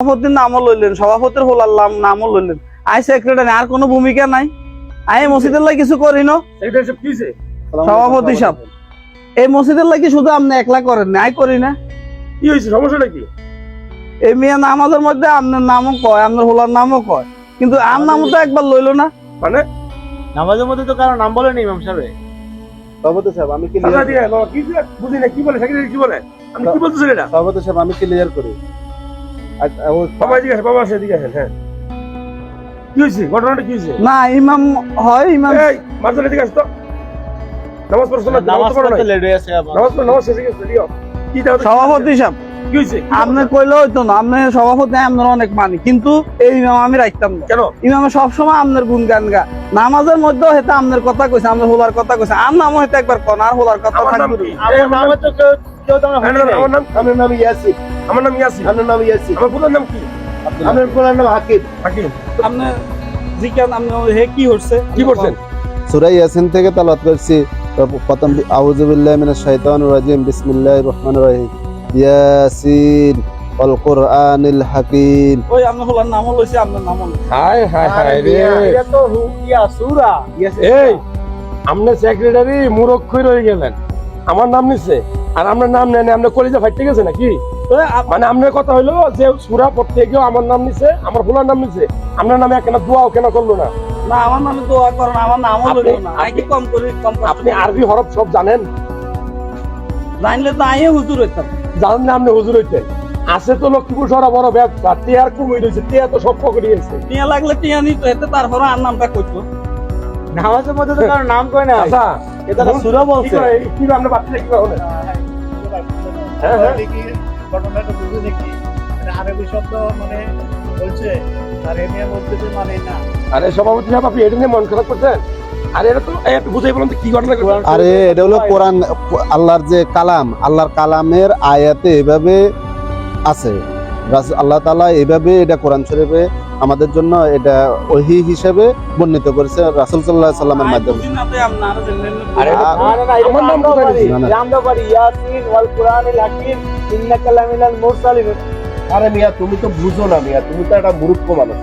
সভাপতির নামও লইলেন সভাপতির হোলার নাম নামও লইলেন। আই সেক্রেটারি আর কোনো ভূমিকা নাই। আই মসজিদের লাগে কিছু করি না? সভাপতি সাহেব। এই মসজিদের লাগে শুধু আপনি একলা করেন না আই করি না। কি হয়েছে সমস্যাটা কি এই মেয়ে নামাজের মধ্যে আপনার নামও কয় আপনার হোলার নামও কয়। কিন্তু আর নামও তো একবার লইলো না। মানে? নামাজের মধ্যে তো কারও নাম বলেনি ইমাম সাহেব। সভাপতি সাহেব আমি বাবা কি? বুঝি না কি বলে? সেক্রেটারি কি বলে? আমি কি বলতেছেন এটা? সভাপতি সাহেব আমি ক্লিয়ার করি। আচ্ছা, বাবা এদিকে আসেন, বাবা আসে এদিকে আসেন হ্যাঁ। কি হয়েছে? ঘটনাটা কি হয়েছে? না ইমাম হয় ইমাম এই মাঝখানে এদিকে আসতো নামাজ পড়ছো না? নামাজ নামাজ পড়তে লেট হয়ে আছে আবার। নামাজ পড়ো নামাজ শেষে গেছে কি দাও সভাপতি সাহেব। আপনি কইলে হইতো না আপনি সভাপতি আপনার অনেক মানি কিন্তু এই ইমাম আমি রাখতাম না। কেন? ইমামে সবসময় আপনার গুণগান গা নামাজের মধ্যেও হেতে আপনার কথা কইছে আপনার হোলার কথা কইছে। আর নামও হেতে একবার কন আর হোলার কথা থাকবে কি? না। এই, আমার নামে তো কেউ কেউ তো আমরা আমার নাম- আমার নাম ইয়াসিন। আমার নাম ইয়াসিন? আমার নাম ইয়াসিন। আমার পুরো নাম কি? আমার পুরো নাম হাকিম। হাকিম। আপনি জিজ্ঞান আপনি হে কি হচ্ছে কি করছেন? সূরা ইয়াসিন থেকে তেলাওয়াত করছি। প্রথম আউযু বিল্লাহি মিনাশ শাইতানির রাজিম। বিসমিল্লাহির রহমানির রহিম। ইয়াসিন ওয়াল কুরআনিল হাকিম। ওই আপনার হোলার নামও লইছে আপনার নামও লইছে। হায় হায় হায় রে। এটা তো ইয়া সুরা। এই আপনি সেক্রেটারি মুরক্ষই রয়ে গেলেন। আমার নাম নিচ্ছে আর আপনার নাম নেন আপনার কলেজে ফাইটতে গেছে নাকি? মানে আপনার কথা হইল যে সুরা পড়তে গিয়েও আমার নাম নিছে আমার ফুলার নাম নিছে। আপনার নামে কেন দোয়াও কেন করল না? না আমার নামে দোয়া করেন আমার নামও আপনি- না। আই কি কম করি কম আপনি আরবি হরফ সব জানেন? জানলে তো আইয়ে হুজুর হইতাম। জানেন না আপনি হুজুর হইতেন আছে তো লক্ষ্মীপুর বড় ব্যবসা টিয়ার রয়েছে টিয়া তো সব পকেটে টিয়া লাগলে টিয়া নিত হেতে তারপরে আর নামটা কইতো। নামাজের মধ্যে তো কারও নাম কয় না। আচ্ছা এটা তো সুরা বলছে। কি আপনার বাচ্চা কি করে হ্যাঁ হ্যাঁ ঘটনাটা বুঝে দেখি মানে আরবি শব্দ মানে বলছে আর এমনি বলতে মানে না। আরে সভাপতি সাহেব আপনি এটা নিয়ে মন খারাপ করছেন? আরে এটা তো বুঝাই বলুন কি ঘটনা আরে এটা হলো কোরআন আল্লাহর যে কালাম আল্লাহর কালামের আয়াতে এভাবে আছে। আল্লাহ তাআলা এভাবে এটা কোরআন শরীফে আমাদের জন্য এটা ওহি হিসেবে বর্ণিত করেছে রাসূল সাল্লাল্লাহু আলাইহি সাল্লামের মাধ্যমে। আরে মিয়া তুমি তো বুঝো না মিয়া তুমি তো একটা মূর্খ মানুষ।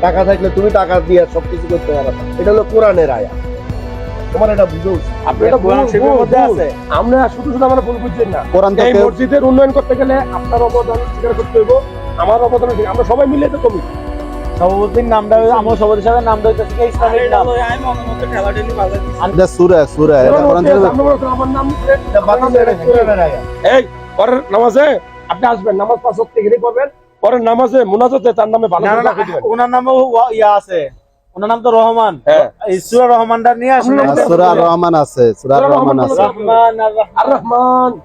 টাকা থাকলে তুমি টাকা দিয়ে সবকিছু করতে পারো। এটা হলো কোরআনের আয়া। তোমার এটা বুঝো আপনি এটা কোরআন ভুল- শরীফের মধ্যে আছে। আমরা শুধু শুধু আমরা ভুল বুঝছেন না। কোরআন এই মসজিদের উন্নয়ন করতে গেলে আপনার অবদান স্বীকার করতে হইব আমার অবদান আমরা সবাই মিলে তো কমি সভাপতির নামটা আমার সভাপতি সাহেবের নামটা হইতেছে ইসলামিক নাম। সূরা সূরা এটা কোরআন আমার এটা এই পরের নামাজে আপনি আসবেন নামাজ পাঁচ ওয়াক্ত গেলেই পরের নামাজে মুনাজাতে তার নামে ভালো। ওনার নামও ওয়া- ইয়া আছে। ওনার নাম তো রহমান। হ্যাঁ। রহমানটা নিয়ে আসেন। আপনার রহমান আছে সূরা রহমান আছে। রহমান আর রহমান।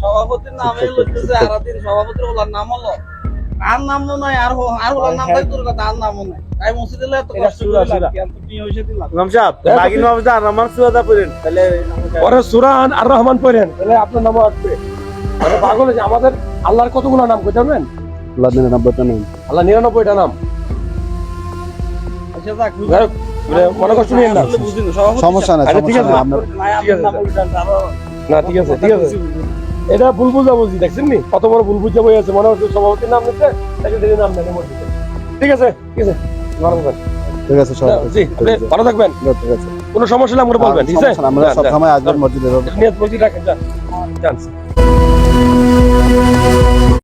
সভাপতির নামে নাম হলো। আর নামও নাই আর আর নাম তাই তোর কথা আর নামও নাই। তাই মসজিদে এত কষ্ট করে লাগি, আর হ্যাঁ, রহমান সূরাটা পড়েন তাহলে পরে সুরান আর রহমান পড়েন। তাহলে আপনার নামও আসবে। মানে পাগল হয়েছে আমাদের আল্লাহর কতগুলো নাম কই জানেন? আল্লাহ নিরানব্বইটা নাম। আল্লাহ নিরানব্বইটা নাম। আচ্ছা, যাক, মানে মনে কষ্ট নিয়েন না না, সমস্যা নাই ঠিক আছে, না ঠিক আছে ঠিক আছে। এটা ভুল বুঝাবুঝি দেখছেন নি? কত বড় বুলবুল বুঝাবুঝি আছে মনে হচ্ছে সভাপতির নাম নিচ্ছে তাকে দেখে নাম দেখে মসজিদে। ঠিক আছে? ঠিক আছে? ঠিক আছে ভালো থাকবেন। কোনো সমস্যা হলে আমাকে বলবেন আমরা সব সময় আসবেন